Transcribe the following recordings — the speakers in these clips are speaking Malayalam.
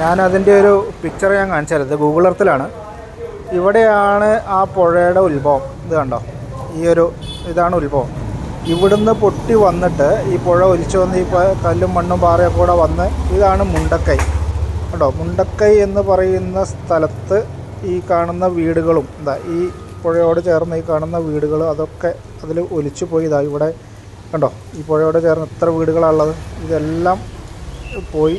ഞാൻ അതിന്റെ ഒരു പിക്ചർ ഞാൻ കാണിച്ചത് ഗൂഗിൾ എർത്തിലാണ് ഇവിടെയാണ് ആ പുഴയുടെ ഉത്ഭവം. ഇത് കണ്ടോ? ഈ ഒരു ഇതാണ് ഉത്ഭവം. ഇവിടുന്ന് പൊട്ടി വന്നിട്ട് ഈ പുഴ ഒലിച്ചു വന്ന് ഈ കല്ലും മണ്ണും പാറയൊക്കെ കൂടെ വന്ന് ഇതാണ് മുണ്ടക്കൈ. കേട്ടോ മുണ്ടക്കൈ എന്ന് പറയുന്ന സ്ഥലത്ത് ഈ കാണുന്ന വീടുകളും എന്താ ഈ പുഴയോട് ചേർന്ന് ഈ കാണുന്ന വീടുകൾ അതൊക്കെ അതിൽ ഒലിച്ചു പോയി. ഇതാ ഇവിടെ കണ്ടോ? ഈ പുഴയോട് ചേർന്ന് എത്ര വീടുകളാണുള്ളത് ഇതെല്ലാം പോയി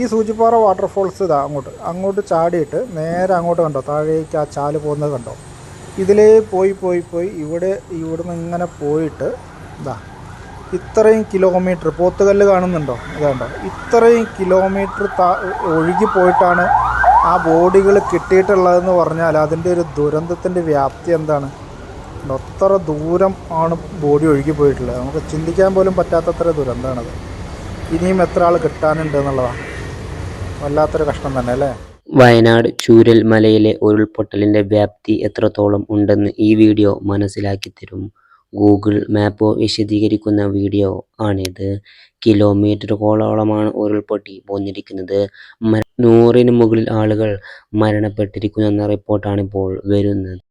ഈ സൂചിപ്പാറ വാട്ടർഫോൾസ് ഇതാ അങ്ങോട്ട്. അങ്ങോട്ട് ചാടിയിട്ട് നേരെ അങ്ങോട്ട് കണ്ടോ? താഴേക്ക് ആ ചാൽ പോകുന്നത് കണ്ടോ? ഇതിലേ പോയി പോയി പോയി ഇവിടെ ഇവിടുന്ന് ഇങ്ങനെ പോയിട്ട് ഇതാ ഇത്രയും കിലോമീറ്റർ പോത്തുകല്ല് കാണുന്നുണ്ടോ? ഇതാണ്ടോ ഇത്രയും കിലോമീറ്റർ താ ഒഴുകി പോയിട്ടാണ് ആ ബോഡികൾ കിട്ടിയിട്ടുള്ളതെന്ന് പറഞ്ഞാൽ അതിന്റെ ഒരു ദുരന്തത്തിന്റെ വ്യാപ്തി എന്താണ്? എത്ര ദൂരം ആണ് ബോഡി ഒഴുകി പോയിട്ടുള്ളത്. നമുക്ക് ചിന്തിക്കാൻ പോലും പറ്റാത്തത്ര ദുരന്തമാണത്. ഇനിയും എത്ര ആൾ കിട്ടാനുണ്ട് എന്നുള്ളതാണ് വല്ലാത്തൊരു കഷ്ടം തന്നെ അല്ലേ? വയനാട് ചൂരൽ മലയിലെ ഉരുൾപൊട്ടലിന്റെ വ്യാപ്തി എത്രത്തോളം ഉണ്ടെന്ന് ഈ വീഡിയോ മനസ്സിലാക്കി തരും. ഗൂഗിൾ മാപ്പ് വിശദീകരിക്കുന്ന വീഡിയോ ആണിത്. കിലോമീറ്ററുകളോളമാണ് ഉരുൾപൊട്ടി പോന്നിരിക്കുന്നത്. നൂറിന് മുകളിൽ ആളുകൾ മരണപ്പെട്ടിരിക്കുന്നെന്ന റിപ്പോർട്ടാണ് ഇപ്പോൾ വരുന്നത്.